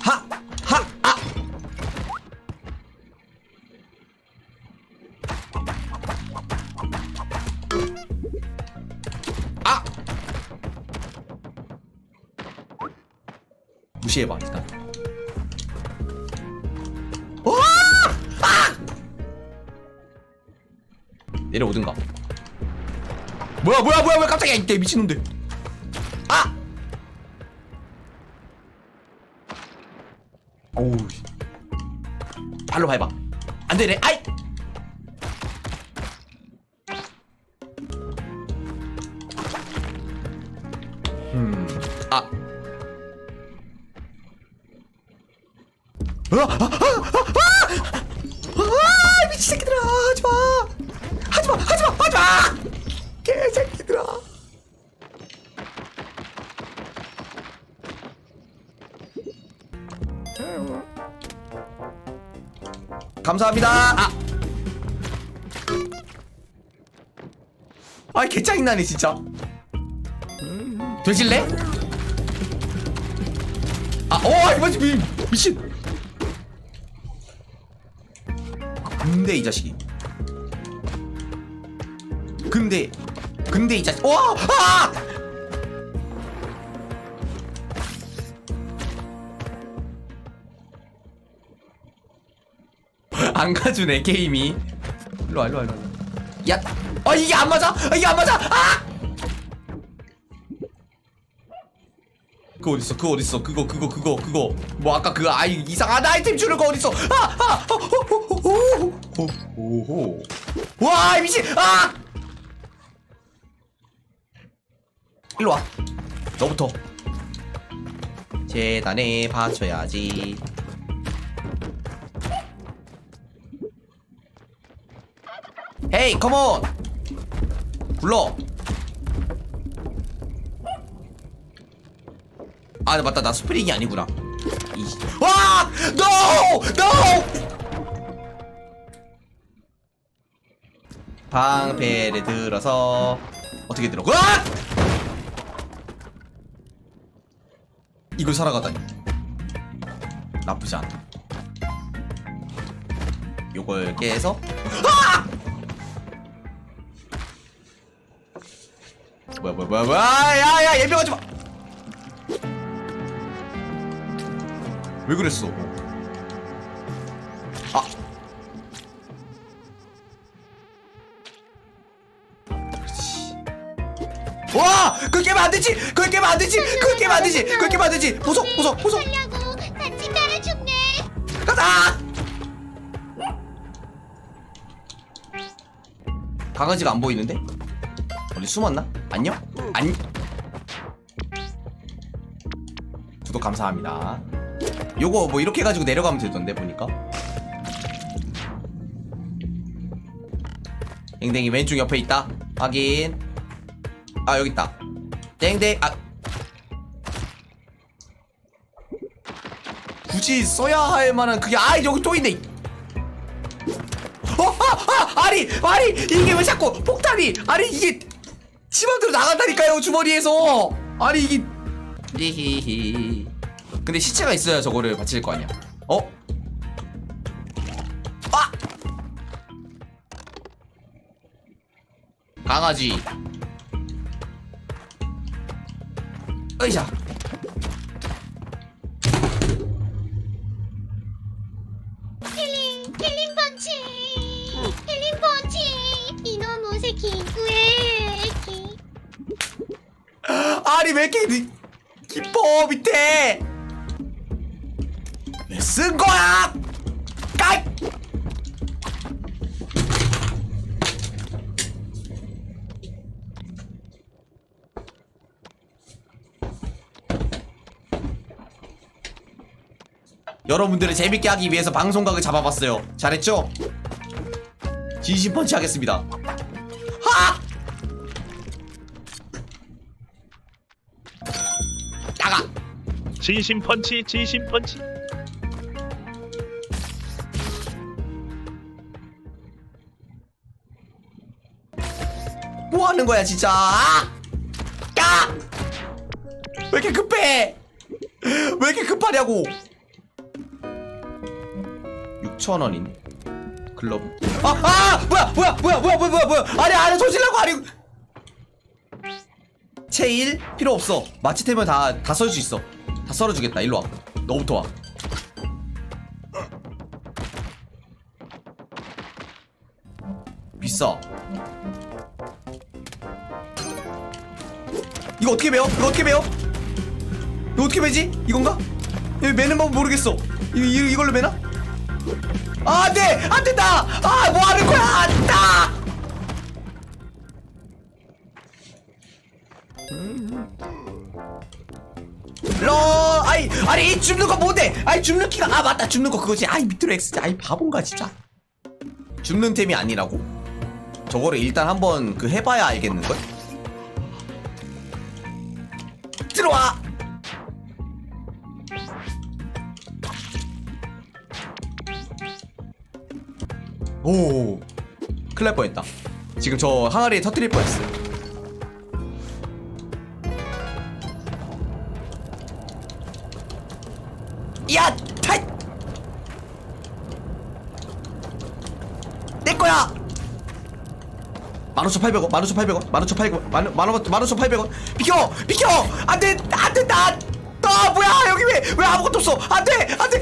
하! 하! 아! 아! 무시해봐 일단 오! 아! 내려오든가 뭐야 뭐야 뭐야 왜 깜짝이야 이때 미친놈들 씨. 발로 밟아. 안되네. 아이! 음 아. 아, 아, 아, 아, 아! 감사합니다 아 아이 개짜증나네 진짜 되실래? 아, 어, 이거 미, 미친. 근데 이 자식이. 근데, 근데 이 자식. 와, 아! 안 가주네 게임이. 일로 와, 일로 와, 일로 와. 야, 아 이게 안 맞아? 아, 이게 안 맞아? 아! 그거 어딨어? 그거 어딨어? 그거 그거 그거 그거 뭐 아까 그 아이 이상한 아이템 주는 거 어딨어? 아! 아! 오호 와 미친! 아! 일로 와 너부터 재단에 바쳐야지 헤이 컴온 불러 아 맞다 나 스프링이 아니구나 이... 와! NO! NO! 방패를 들어서 어떻게 들어? 와! 이걸 살아가다니 나쁘지 않아 요걸 깨서 아! 뭐야 뭐야 뭐야 뭐야 야야 예병하지 마 왜 그랬어? 아. 그렇지. 와! 그걸 깨면 안 되지! 그걸 깨면 안 되지! 그걸 깨면 안 되지! 그걸 깨면 안 되지! 보석! 보석! 보석! 가자! 강아지가 안 보이는데? 어디 숨었나? 안녕? 안 구독 감사합니다. 요거 뭐 이렇게 해가지고 내려가면 되던데 보니까. 땡땡이 왼쪽 옆에 있다. 확인. 아 여기 있다. 땡땡 아 굳이 써야 할 만한 그게 아 여기 또 있네. 어, 아, 아, 아니, 아니, 이게 왜 자꾸 폭탄이, 아니, 이게, 치마대로 나간다니까요, 주머니에서. 아니, 이게, 히히히. 근데 시체가 있어야 저거를 받칠 거 아니야. 어? 아! 강아지. 으이샤. 아니, 왜 이렇게 니- 깊어, 밑에. 왜 쓴 거야? 까이! 여러분들을 재밌게 하기 위해서 방송각을 잡아봤어요. 잘했죠? 진심 펀치 하겠습니다. 진심 펀치 진심 펀치 뭐 하는 거야 진짜? 아! 까! 왜 이렇게 급해? 왜 이렇게 급하냐고? 6천 원인 글러브. 아, 아, 뭐야, 뭐야, 뭐야, 뭐야, 뭐야, 뭐야, 뭐야? 아니, 아니, 조질라고 아니. 체일 필요 없어. 마취템은 다다 썰수 있어. 다 썰어주겠다 일로 와 너부터 와 비싸 이거 어떻게 매요? 이거 어떻게 매요? 이거 어떻게 매지? 이건가? 이거 매는 법 모르겠어 이, 이, 이걸로 매나? 아, 안 돼! 안 된다! 아, 뭐 하는 거야! 안 다! 아이, 아니, 이 줍는 거 뭔데? 아이, 줍는 키가, 아, 맞다, 줍는 거 그거지. 아이, 밑으로 X, 아이, 바본가, 진짜. 줍는 템이 아니라고? 저거를 일단 한번 그 해봐야 알겠는걸? 들어와! 오, 큰일 날 뻔했다. 지금 저 항아리에 터뜨릴 뻔했어. 야, 타이! 내 거야! 15,800원, 15,800원, 15,800원, 15,800원, 비켜! 비켜! 안 돼! 안 된다! 아, 뭐야! 여기 왜, 왜 아무것도 없어! 안 돼! 안 돼!